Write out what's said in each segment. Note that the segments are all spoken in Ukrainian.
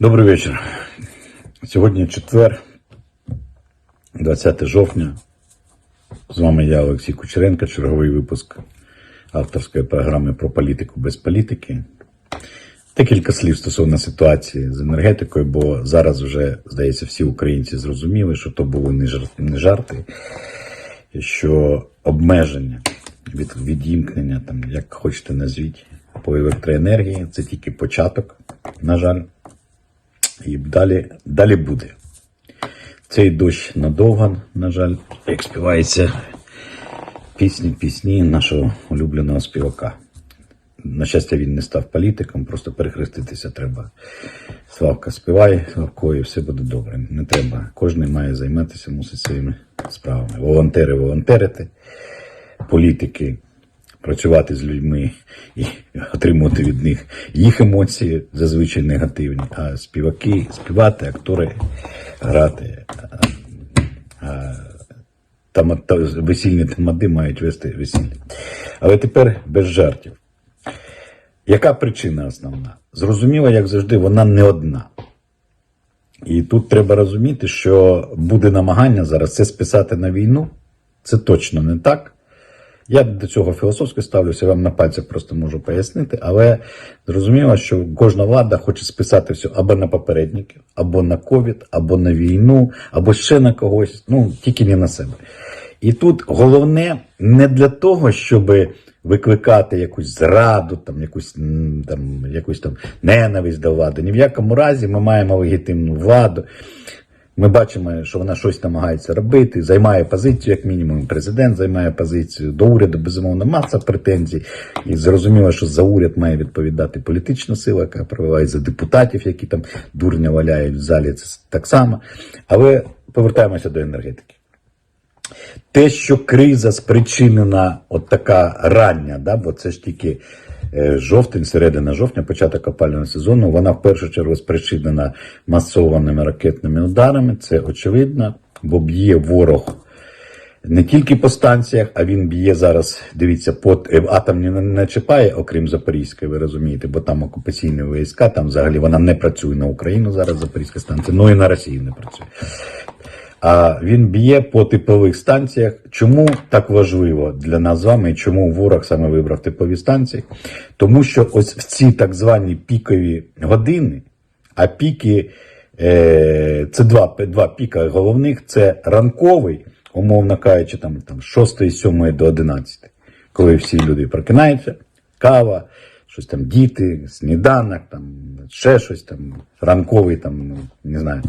Добрий вечір. Сьогодні четвер, 20 жовтня. З вами я, Олексій Кучеренко, черговий випуск авторської програми про політику без політики. Декілька слів стосовно ситуації з енергетикою, бо зараз вже, здається, всі українці зрозуміли, що то були не жар- не жарти, що обмеження від відімкнення, там, як хочете назвіть, по електроенергії це тільки початок, на жаль. І далі, далі буде. Цей дощ надовго, на жаль, як співається пісні, пісні нашого улюбленого співака. На щастя, він не став політиком, просто перехреститися треба. Славка співай, Славко, і все буде добре. Не треба. Кожен має займатися, мусить своїми справами. Волонтери волонтерити, політики працювати з людьми і отримувати від них їх емоції, зазвичай негативні, а співаки співати, актори грати. а- Там та- весільні тамади мають вести весілля. Але тепер без жартів. Яка причина основна? Зрозуміло, як завжди, вона не одна. І тут треба розуміти, що буде намагання зараз це списати на війну. Це точно не так. Я до цього філософськи ставлюся, вам на пальцях просто можу пояснити, але зрозуміло, що кожна влада хоче списати все або на попередників, або на ковід, або на війну, або ще на когось, ну тільки не на себе. І тут головне не для того, щоб викликати якусь зраду, там, якусь, там, якусь там ненависть до влади. Ні в якому разі ми маємо легітимну владу. Ми бачимо, що вона щось намагається робити, займає позицію, як мінімум, президент займає позицію до уряду, безумовно, маса претензій. І зрозуміло, що за уряд має відповідати політична сила, яка провиває за депутатів, які там дурня валяють в залі, це так само. Але повертаємося до енергетики. Те, що криза спричинена, от така рання, да, бо це ж тільки жовтень, середина жовтня, початок опалювального сезону, вона в першу чергу спричинена масованими ракетними ударами. Це очевидно, бо б'є ворог не тільки по станціях, а він б'є зараз. Дивіться, по е, атомні не, не чіпає, окрім Запорізької, ви розумієте, бо там окупаційні війська, там взагалі вона не працює на Україну зараз, Запорізька станція, ну і на Росію не працює. А він б'є по типових станціях. Чому так важливо для нас з вами? і Чому ворог саме вибрав типові станції? Тому що ось в ці так звані пікові години, а піки е, це два, два піка головних: це ранковий, умовно кажучи, там, там з 6, 7 до 11, коли всі люди прокинаються, кава, щось там діти, сніданок, там ще щось там, ранковий, там, ну, не знаю,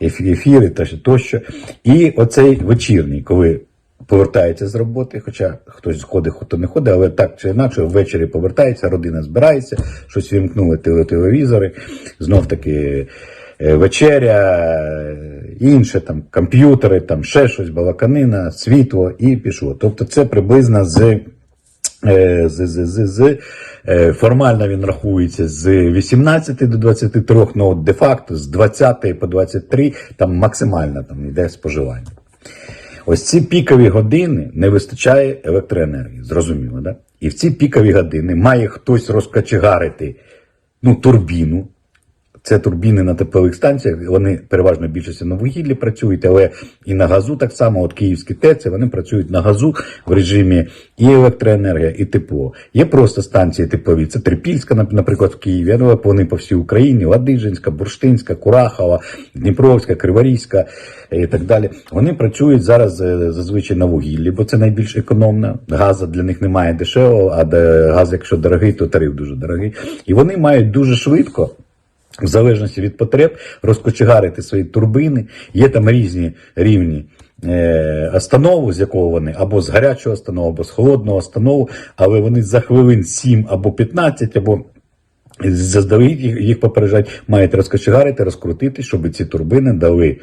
ефіри тощо. І оцей вечірній, коли повертається з роботи, хоча хтось ходить, хто не ходить, але так чи інакше, ввечері повертається, родина збирається, щось вімкнули телевізори, знов таки. е, Вечеря, е, інше там комп'ютери, там ще щось, балаканина, світло і пішло. Тобто це приблизно з з, з, з, з, е, формально він рахується з 18 до 23, ну де-факто з 20 по 23 там максимально там йде споживання. Ось ці пікові години не вистачає електроенергії, зрозуміло, да? І в ці пікові години має хтось розкачегарити ну, турбіну. Це турбіни на теплових станціях, вони переважно більшості на вугіллі працюють, але і на газу так само, от київські ТЕЦи, вони працюють на газу в режимі і електроенергія, і тепло. Є просто станції теплові. Це Трипільська, наприклад, в Києві, але вони по всій Україні, Ладижинська, Бурштинська, Курахова, Дніпровська, Криворізька е, і так далі. Вони працюють зараз е, зазвичай на вугіллі, бо це найбільш економно. Газу для них немає дешевого, а газ, якщо дорогий, то тариф дуже дорогий. І вони мають дуже швидко в залежності від потреб, розкочегарити свої турбини. Є там різні рівні е, останову, з якого вони, або з гарячого останову, або з холодного останову, але вони за хвилин 7 або 15, або заздалегідь їх, їх попереджають, мають розкочегарити, розкрутити, щоб ці турбини дали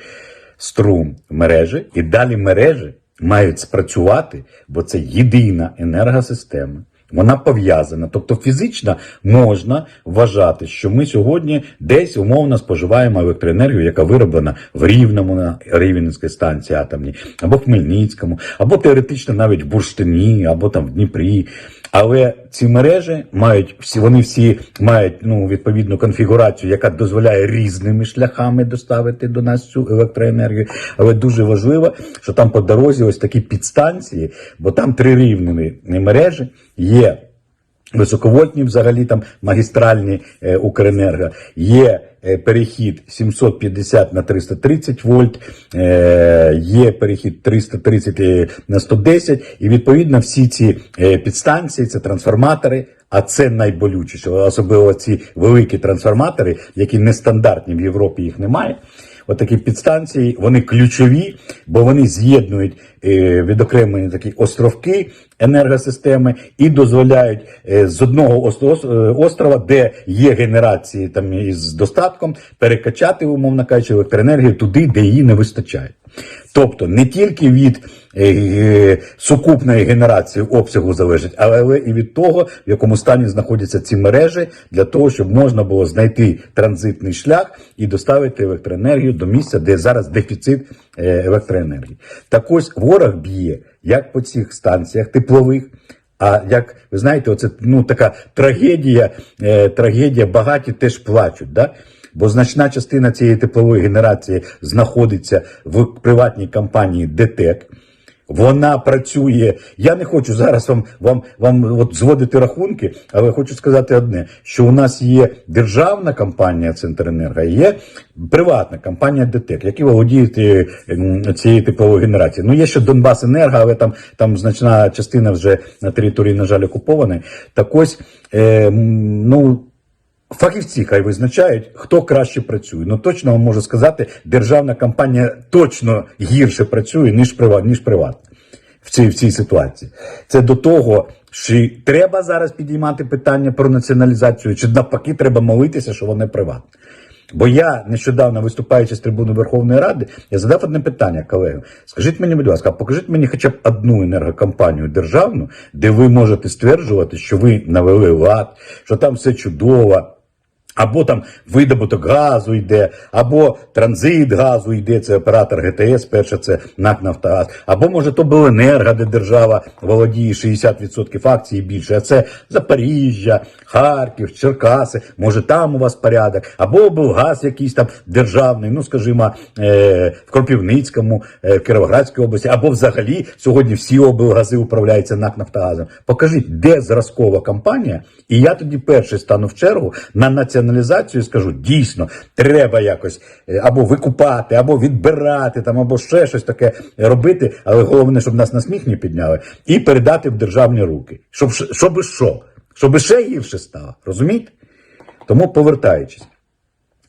струм мережі, і далі мережі мають спрацювати, бо це єдина енергосистема. Вона пов'язана. Тобто фізично можна вважати, що ми сьогодні десь умовно споживаємо електроенергію, яка вироблена в Рівному на Рівненській станції атомній, або в Хмельницькому, або теоретично навіть в Бурштині, або там в Дніпрі. Але ці мережі мають всі, вони всі мають ну відповідну конфігурацію, яка дозволяє різними шляхами доставити до нас цю електроенергію. Але дуже важливо, що там по дорозі ось такі підстанції, бо там три рівні мережі є. Високовольтні, взагалі там магістральні е, Укренерго, є е, перехід 750 на 330 вольт, е, є перехід 330 е, на 110, і відповідно всі ці е, підстанції, це трансформатори. А це найболючіше, особливо ці великі трансформатори, які нестандартні в Європі їх немає. Отакі підстанції, вони ключові, бо вони з'єднують е, відокремлені такі островки енергосистеми і дозволяють е, з одного е, острова, де є генерації там із достатком, перекачати, умовно кажучи, електроенергію туди, де її не вистачає. Тобто не тільки від е, е, сукупної генерації обсягу залежить, але і від того, в якому стані знаходяться ці мережі, для того, щоб можна було знайти транзитний шлях і доставити електроенергію до місця, де зараз дефіцит е, електроенергії. Так ось ворог б'є як по цих станціях теплових. А як ви знаєте, оце ну така трагедія, е, трагедія багаті теж плачуть. Да? Бо значна частина цієї теплової генерації знаходиться в приватній компанії ДТЕК. Вона працює. Я не хочу зараз вам вам, вам от зводити рахунки, але хочу сказати одне: що у нас є державна компанія Центренерго, є приватна компанія ДТЕК, які володіють е, цією тепловою генерацією. Ну є ще Донбас Енерго, але там, там значна частина вже на території, на жаль, окупована. Так ось, е, ну. Фахівці хай визначають, хто краще працює. Ну точно вам можу сказати, державна компанія точно гірше працює, ніж приват, ніж приватна в цій, в цій ситуації. Це до того, що треба зараз підіймати питання про націоналізацію, чи навпаки треба молитися, що воно приватне. Бо я нещодавно виступаючи з трибуни Верховної Ради, я задав одне питання колегам. Скажіть мені, будь ласка, покажіть мені хоча б одну енергокомпанію державну, де ви можете стверджувати, що ви навели лад, що там все чудово. Або там видобуток газу йде, або транзит газу йде, це оператор ГТС, перше це НАК Нафтогаз, або може то Беленерго, де держава володіє 60% акцій більше, а це Запоріжжя, Харків, Черкаси, може там у вас порядок, або облгаз якийсь там державний, ну скажімо, е, в Кропівницькому, е, в Кіровоградській області, або взагалі сьогодні всі облгази управляються НАК Нафтогазом. Покажіть, де зразкова компанія, і я тоді перший стану в чергу на націоналізацію і скажу, дійсно, треба якось е, або викупати, або відбирати, там, або ще щось таке робити, але головне, щоб нас на сміх не підняли, і передати в державні руки. Щоб, щоби що? Щоби ще гірше стало. Розумієте? Тому повертаючись.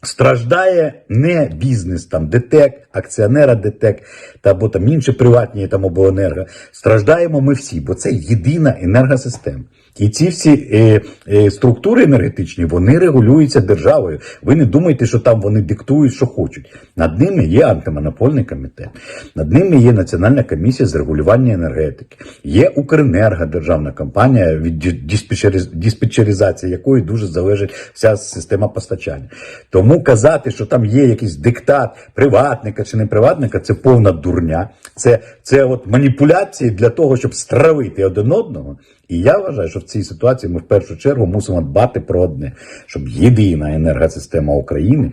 Страждає не бізнес, там ДТЕК, акціонера ДТЕК та або там інші приватні там обленерго. Страждаємо ми всі, бо це єдина енергосистема. І ці всі е, е, структури енергетичні вони регулюються державою. Ви не думайте, що там вони диктують, що хочуть. Над ними є антимонопольний комітет, над ними є Національна комісія з регулювання енергетики, є Укренерго, державна компанія, від диспетчеріз- диспетчеризації якої дуже залежить вся система постачання. Тому казати, що там є якийсь диктат приватника чи не приватника, це повна дурня. Це, це от маніпуляції для того, щоб стравити один одного. І я вважаю, що в цій ситуації ми в першу чергу мусимо дбати про одне, щоб єдина енергосистема України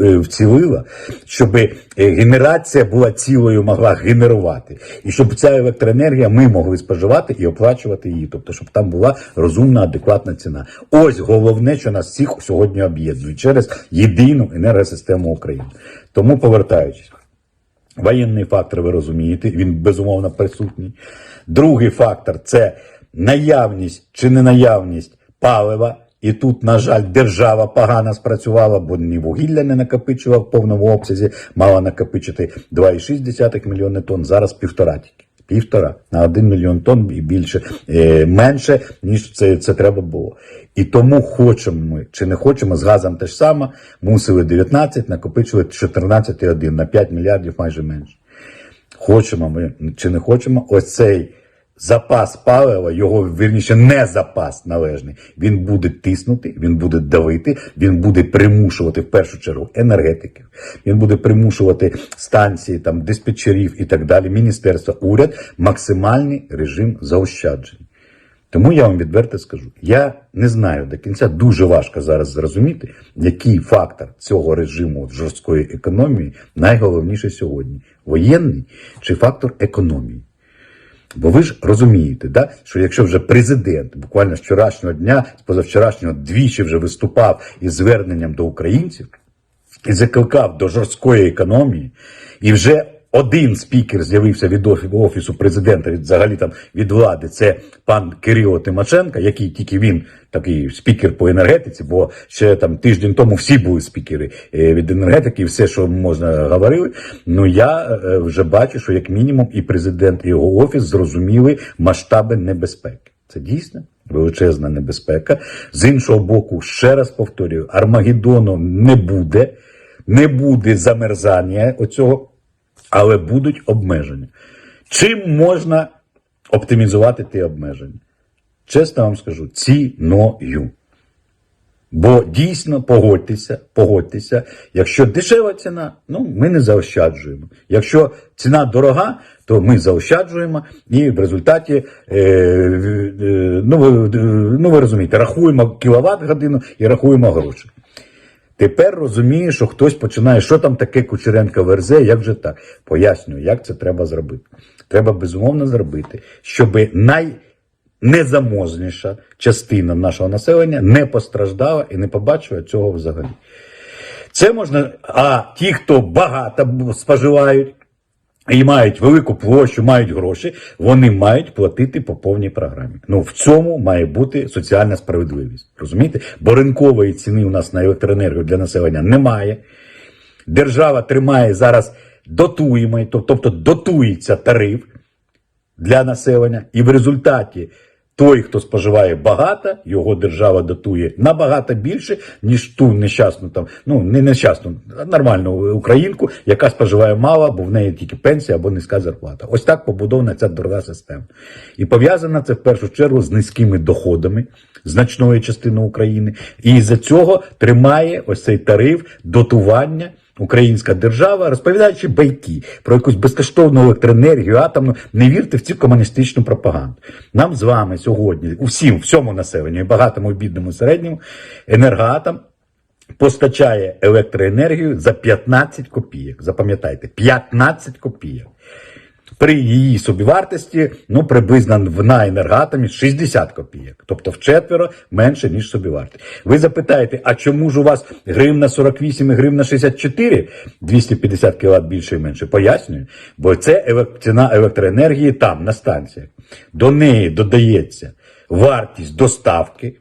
е, вцілила, щоб е, генерація була цілою, могла генерувати, і щоб ця електроенергія ми могли споживати і оплачувати її, тобто, щоб там була розумна, адекватна ціна. Ось головне, що нас всіх сьогодні об'єднує через єдину енергосистему України. Тому повертаючись. Воєнний фактор, ви розумієте, він безумовно присутній. Другий фактор це наявність чи не наявність палива. І тут, на жаль, держава погано спрацювала, бо ні вугілля не накопичував в повному обсязі, мала накопичити 2,6 мільйони тонн, зараз півтора тільки. Півтора на 1 мільйон тонн і більше е, менше, ніж це, це треба було. І тому хочемо ми чи не хочемо з газом те ж саме, мусили 19, накопичувати 14,1 на 5 мільярдів майже менше. Хочемо ми чи не хочемо, ось цей запас палива, його вірніше не запас належний. Він буде тиснути, він буде давити, він буде примушувати в першу чергу енергетиків, він буде примушувати станції, там диспетчерів і так далі, міністерства, уряд, максимальний режим заощаджень. Тому я вам відверто скажу: я не знаю до кінця, дуже важко зараз зрозуміти, який фактор цього режиму жорсткої економії найголовніший сьогодні: воєнний чи фактор економії. Бо ви ж розумієте, да, що якщо вже президент буквально з вчорашнього дня, з позавчорашнього двічі вже виступав із зверненням до українців і закликав до жорсткої економії, і вже один спікер з'явився від офісу президента, від взагалі там від влади, це пан Кирило Тимошенко, який тільки він такий спікер по енергетиці, бо ще там тиждень тому всі були спікери е, від енергетики, все, що можна говорили. Ну я е, вже бачу, що як мінімум і президент, і його офіс зрозуміли масштаби небезпеки. Це дійсно величезна небезпека. З іншого боку, ще раз повторюю, Армагеддону не буде, не буде замерзання оцього, але будуть обмеження. Чим можна оптимізувати ті обмеження? Чесно вам скажу, ціною. Бо дійсно погодьтеся, погодьтеся, якщо дешева ціна, ну ми не заощаджуємо. Якщо ціна дорога, то ми заощаджуємо і в результаті, е, е, ну, ви, ну ви розумієте, рахуємо кіловат годину і рахуємо гроші. Тепер розумієш, що хтось починає, що там таке Кучеренка верзе, як же так? Пояснюю, як це треба зробити. Треба безумовно зробити, щоб найнезаможніша частина нашого населення не постраждала і не побачила цього взагалі. Це можна, а ті, хто багато споживають і мають велику площу, мають гроші, вони мають платити по повній програмі. Ну в цьому має бути соціальна справедливість. Розумієте? Бо ринкової ціни у нас на електроенергію для населення немає. Держава тримає зараз дотуємо, тобто дотується тариф для населення, і в результаті той, хто споживає багато, його держава дотує набагато більше, ніж ту нещасну там, ну не нещасну, а нормальну українку, яка споживає мало, бо в неї тільки пенсія або низька зарплата. Ось так побудована ця дорога система. І пов'язана це в першу чергу з низькими доходами значної частини України. І з-за цього тримає ось цей тариф дотування. Українська держава, розповідаючи байки про якусь безкоштовну електроенергію, атомну, не вірте в цю комуністичну пропаганду. Нам з вами сьогодні, усім, всьому населенню, і багатому, і бідному, і середньому, енергоатом постачає електроенергію за 15 копійок. Запам'ятайте, 15 копійок. При її собівартості, ну, приблизно в- на енергоатомі 60 копійок. Тобто вчетверо менше, ніж собівартість. Ви запитаєте, а чому ж у вас гривна 48 і гривна 64, 250 кВт більше і менше? Пояснюю. Бо це ціна електроенергії там, на станціях. До неї додається вартість доставки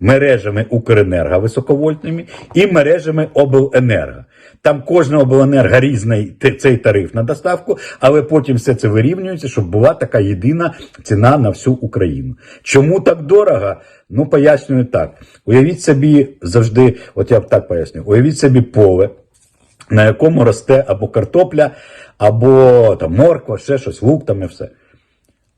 мережами Укренерго високовольтними і мережами Обленерго. Там кожна обленерго різний цей тариф на доставку, але потім все це вирівнюється, щоб була така єдина ціна на всю Україну. Чому так дорого? Ну, пояснюю так. Уявіть собі завжди, от я так поясню, уявіть собі поле, на якому росте або картопля, або там морква, ще щось, лук там і все.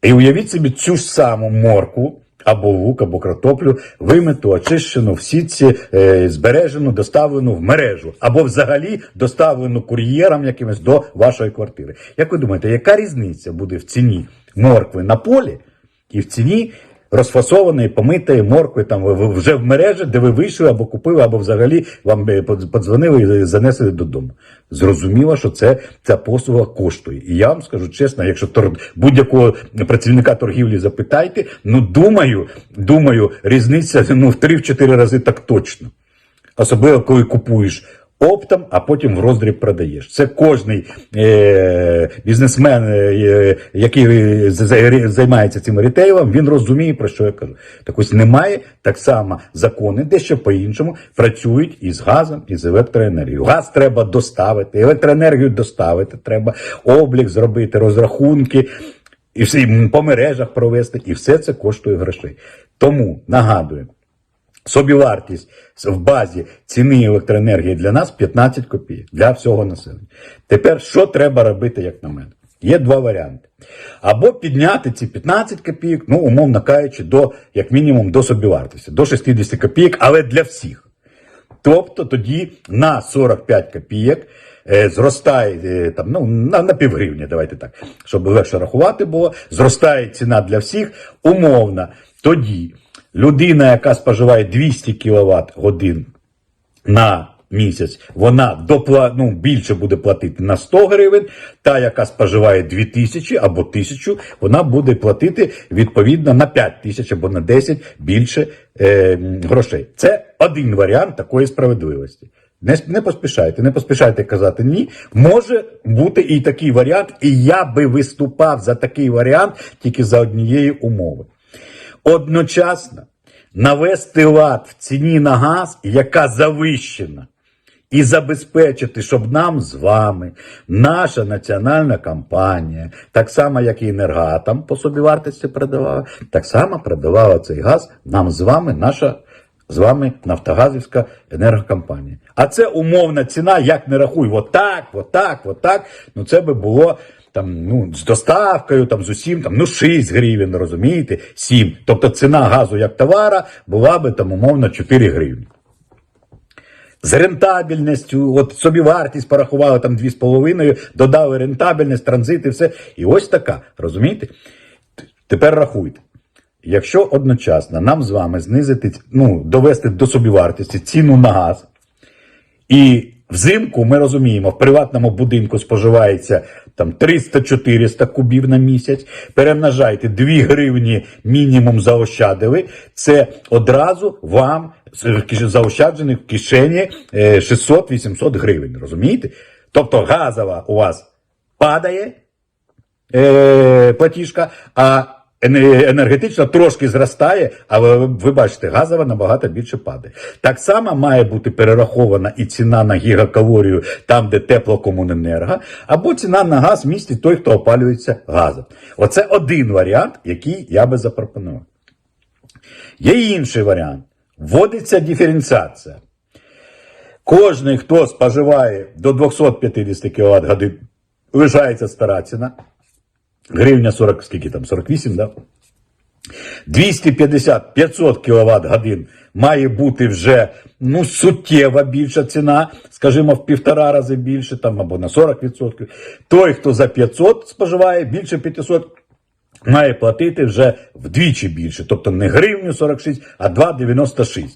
І уявіть собі цю ж саму морку, або лук, або картоплю, вимиту, очищену, в сітці, е, збережену, доставлену в мережу, або взагалі доставлену кур'єром якимось до вашої квартири. Як ви думаєте, яка різниця буде в ціні моркви на полі і в ціні розфасованої, помитої моркви там вже в мережі, де ви вийшли або купили, або взагалі вам е, подзвонили і занесли додому. Зрозуміло, що це ця послуга коштує. І я вам скажу чесно, якщо тор... будь-якого працівника торгівлі запитайте, ну думаю, думаю, різниця ну в 3-4 рази так точно. Особливо, коли купуєш оптом, а потім в роздріб продаєш. Це кожний е, бізнесмен, е, який займається цим рітейлом, він розуміє, про що я кажу. Так ось немає так само закони, дещо по-іншому працюють із газом, і з електроенергією. Газ треба доставити, електроенергію доставити, треба облік зробити, розрахунки. І всі по мережах провести, і все це коштує грошей. Тому нагадую, Собівартість в базі ціни електроенергії для нас 15 копійок для всього населення. Тепер що треба робити, як на мене? Є два варіанти. Або підняти ці 15 копійок, ну, умовно кажучи, до, як мінімум, до собівартості, до 60 копійок, але для всіх. Тобто тоді на 45 копійок е, зростає е, там, ну, на, на півгривні, давайте так, щоб легше рахувати було, зростає ціна для всіх умовно. Тоді людина, яка споживає 200 кВт годин на місяць, вона допла... ну, більше буде платити на 100 гривень, та, яка споживає 2000 або 1000, вона буде платити відповідно на 5000 або на 10 більше е, грошей. Це один варіант такої справедливості. Не, не поспішайте, не поспішайте казати ні. Може бути і такий варіант, і я би виступав за такий варіант тільки за однієї умови одночасно навести лад в ціні на газ, яка завищена, і забезпечити, щоб нам з вами наша національна компанія, так само, як і енергоатом по собівартості продавала, так само продавала цей газ нам з вами, наша з вами Нафтогазівська енергокомпанія. А це умовна ціна, як не рахуй, отак, отак, отак. Ну це би було там, ну, з доставкою, там, з усім, там, ну, 6 гривень, розумієте, 7. Тобто ціна газу як товара була би там умовно 4 гривні. З рентабельністю, от собі вартість порахували там 2,5, додали рентабельність, транзит і все. І ось така, розумієте? Тепер рахуйте. Якщо одночасно нам з вами знизити, ну, довести до собівартості ціну на газ, і взимку ми розуміємо, в приватному будинку споживається там 300-400 кубів на місяць. Перемножайте 2 гривні мінімум заощадили. Це одразу вам з заощаджених в кишені е, 600-800 гривень. Розумієте? Тобто газова у вас падає, е, платіжка, а енергетична трошки зростає, але ви- ви бачите, газова набагато більше падає. Так само має бути перерахована і ціна на гігакалорію там, де теплокомуненерго, або ціна на газ в місті той, хто опалюється газом. Оце один варіант, який я би запропонував. Є інший варіант. Вводиться диференціація. Кожний, хто споживає до 250 кВт годин, лишається стара ціна. Гривня 40, скільки там, 48, да? 250-500 кВт годин має бути вже ну, суттєва більша ціна, скажімо, в півтора рази більше, там, або на 40%. Той, хто за 500 споживає, більше 500, має платити вже вдвічі більше. Тобто не гривню 46, а 2,96.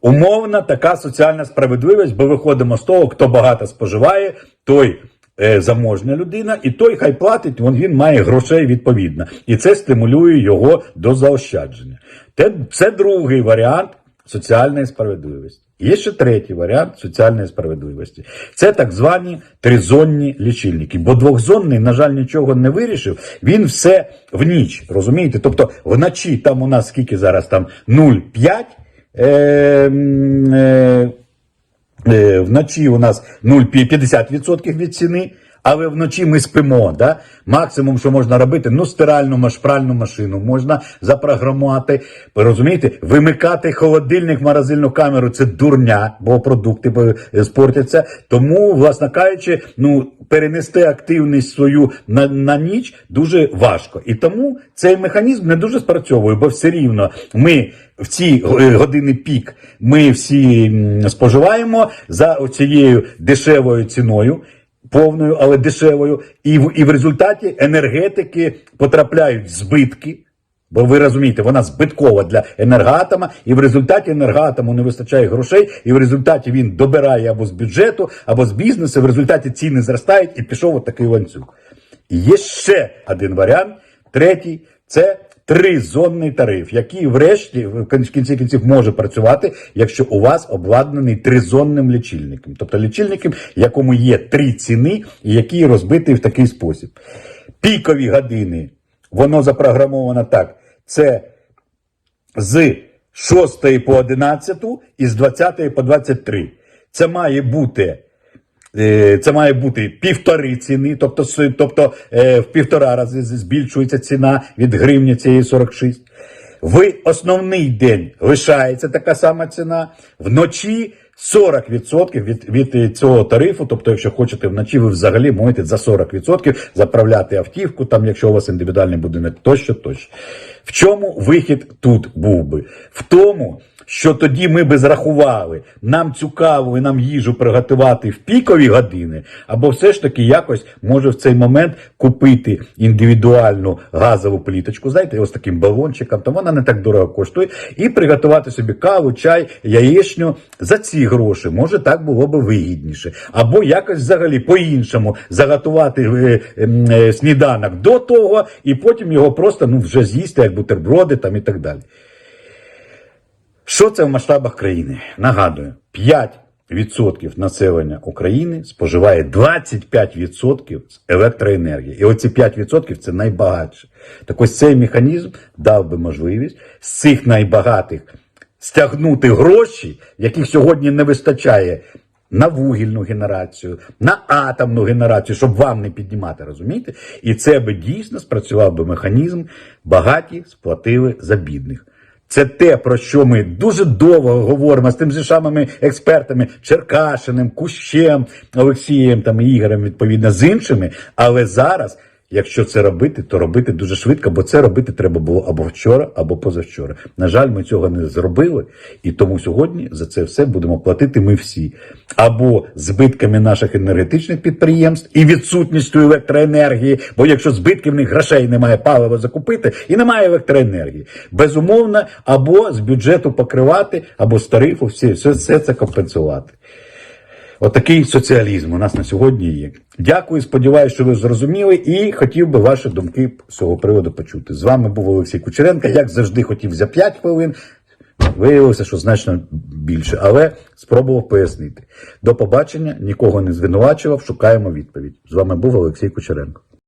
Умовна така соціальна справедливість, бо виходимо з того, хто багато споживає, той е, заможня людина, і той хай платить, він, він має грошей відповідно. І це стимулює його до заощадження. Те, це другий варіант соціальної справедливості. Є ще третій варіант соціальної справедливості. Це так звані тризонні лічильники. Бо двохзонний, на жаль, нічого не вирішив. Він все в ніч. Розумієте? Тобто вночі там у нас скільки зараз там 0,5. Е, е, е, вночі у нас 0,50% від ціни, але вночі ми спимо. Да? Максимум, що можна робити, ну, стиральну маш- пральну машину можна запрограмувати. Розумієте, вимикати холодильник, морозильну камеру це дурня, бо продукти е, спортяться. Тому, власне кажучи, ну, перенести активність свою на, на ніч дуже важко. І тому цей механізм не дуже спрацьовує, бо все рівно ми в ці е, години пік ми всі споживаємо за цією дешевою ціною. Повною, але дешевою, і в, і в результаті енергетики потрапляють збитки. Бо ви розумієте, вона збиткова для енергоатома, і в результаті енергоатому не вистачає грошей, і в результаті він добирає або з бюджету, або з бізнесу. В результаті ціни зростають, і пішов от такий ланцюг. І є ще один варіант, третій це тризонний тариф, який врешті в кінці кінців може працювати, якщо у вас обладнаний тризонним лічильником, тобто лічильником, якому є три ціни, і який розбитий в такий спосіб. Пікові години воно запрограмовано так. Це з 6 по 11 і з 20 по 23. Це має бути. Е, Це має бути півтори ціни, тобто, тобто е, в півтора рази збільшується ціна від гривні цієї 46. В основний день лишається така сама ціна. Вночі 40% від, від е, цього тарифу. Тобто, якщо хочете вночі, ви взагалі можете за 40% заправляти автівку, там, якщо у вас індивідуальний будинок, тощо, тощо. В чому вихід тут був би? В тому, що тоді ми би зрахували нам цю каву і нам їжу приготувати в пікові години, або все ж таки якось може в цей момент купити індивідуальну газову пліточку, знаєте, ось таким балончиком, то вона не так дорого коштує, і приготувати собі каву, чай, яєчню за ці гроші. Може, так було би вигідніше. Або якось взагалі по-іншому заготувати е, ем, е, сніданок до того, і потім його просто ну, вже з'їсти, як бутерброди там і так далі. Що це в масштабах країни? Нагадую, 5% населення України споживає 25% з електроенергії. І оці 5% це найбагатше. Так ось цей механізм дав би можливість з цих найбагатих стягнути гроші, яких сьогодні не вистачає. На вугільну генерацію, на атомну генерацію, щоб вам не піднімати, розумієте? І це би дійсно спрацював би механізм, багаті сплатили за бідних. Це те, про що ми дуже довго говоримо з тим же самими експертами Черкашиним, Кущем, Олексієм там, і Ігорем, відповідно, з іншими. Але зараз, якщо це робити, то робити дуже швидко, бо це робити треба було або вчора, або позавчора. На жаль, ми цього не зробили, і тому сьогодні за це все будемо платити ми всі. Або збитками наших енергетичних підприємств і відсутністю електроенергії, бо якщо збитків в них грошей немає палива закупити і немає електроенергії. Безумовно, або з бюджету покривати, або з тарифу все, все, все це компенсувати. Отакий соціалізм у нас на сьогодні є. Дякую, сподіваюся, що ви зрозуміли, і хотів би ваші думки з цього приводу почути. З вами був Олексій Кучеренко. Як завжди, хотів за 5 хвилин. Виявилося, що значно більше, але спробував пояснити. До побачення, нікого не звинувачував, шукаємо відповідь. З вами був Олексій Кучеренко.